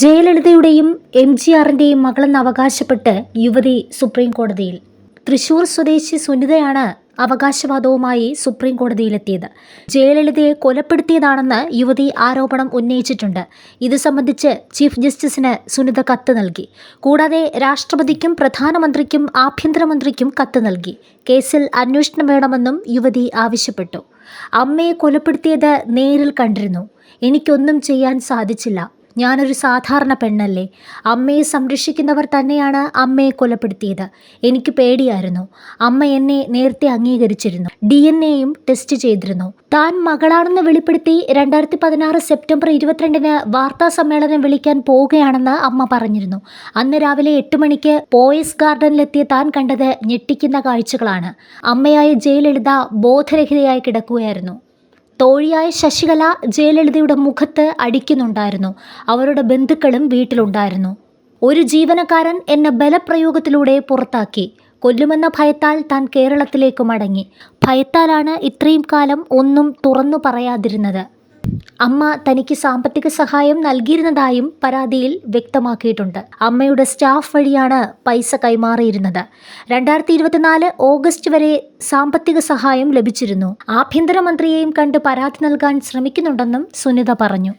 ജയലളിതയുടെയും M G ആറിന്റെയും മകളെന്ന് അവകാശപ്പെട്ട് യുവതി supreme കോടതിയിൽ തൃശൂർ സ്വദേശി സുനിതയാണ് അവകാശവാദവുമായി സുപ്രീം കോടതിയിലെത്തിയത് ജയലളിതയെ കൊലപ്പെടുത്തിയതാണെന്ന് യുവതി ആരോപണം ഉന്നയിച്ചിട്ടുണ്ട്. ഇത് സംബന്ധിച്ച് ചീഫ് ജസ്റ്റിസിന് സുനിത കത്ത് നൽകി. കൂടാതെ രാഷ്ട്രപതിക്കും പ്രധാനമന്ത്രിക്കും ആഭ്യന്തരമന്ത്രിക്കും കത്ത് നൽകി. കേസിൽ അന്വേഷണം വേണമെന്നും യുവതി ആവശ്യപ്പെട്ടു. അമ്മയെ കൊലപ്പെടുത്തിയത് നേരിൽ കണ്ടിരുന്നു. എനിക്കൊന്നും ചെയ്യാൻ സാധിച്ചില്ല. ഞാനൊരു സാധാരണ പെണ്ണല്ലേ. അമ്മയെ സംരക്ഷിക്കുന്നവർ തന്നെയാണ് അമ്മയെ കൊലപ്പെടുത്തിയത്. എനിക്ക് പേടിയായിരുന്നു. അമ്മ എന്നെ നേരത്തെ അംഗീകരിച്ചിരുന്നു. ഡി എൻ എയും ടെസ്റ്റ് ചെയ്തിരുന്നു. താൻ മകളാണെന്ന് വെളിപ്പെടുത്തി രണ്ടായിരത്തി പതിനാറ് സെപ്റ്റംബർ ഇരുപത്തിരണ്ടിന് വാർത്താ സമ്മേളനം വിളിക്കാൻ പോവുകയാണെന്ന് അമ്മ പറഞ്ഞിരുന്നു. അന്ന് രാവിലെ എട്ട് മണിക്ക് പോയസ് ഗാർഡനിലെത്തിയ താൻ കണ്ടത് ഞെട്ടിക്കുന്ന കാഴ്ചകളാണ്. അമ്മയായ ജയലളിത ബോധരഹിതയായി കിടക്കുകയായിരുന്നു. തോഴിയായ ശശികല ജയലളിതയുടെ മുഖത്ത് അടിക്കുന്നുണ്ടായിരുന്നു. അവരുടെ ബന്ധുക്കളും വീട്ടിലുണ്ടായിരുന്നു. ഒരു ജീവനക്കാരൻ എന്നെ ബലപ്രയോഗത്തിലൂടെ പുറത്താക്കി. കൊല്ലുമെന്ന ഭയത്താൽ താൻ കേരളത്തിലേക്ക് മടങ്ങി. ഭയത്താലാണ് ഇത്രയും കാലം ഒന്നും തുറന്നു പറയാതിരുന്നത്. അമ്മ തനിക്ക് സാമ്പത്തിക സഹായം നൽകിയിരുന്നതായും പരാതിയിൽ വ്യക്തമാക്കിയിട്ടുണ്ട്. അമ്മയുടെ സ്റ്റാഫ് വഴിയാണ് പൈസ കൈമാറിയിരുന്നത്. രണ്ടായിരത്തി ഇരുപത്തിനാല് ഓഗസ്റ്റ് വരെ സാമ്പത്തിക സഹായം ലഭിച്ചിരുന്നു. ആഭ്യന്തരമന്ത്രിയെയും കണ്ട് പരാതി നൽകാൻ ശ്രമിക്കുന്നുണ്ടെന്നും സുനിത പറഞ്ഞു.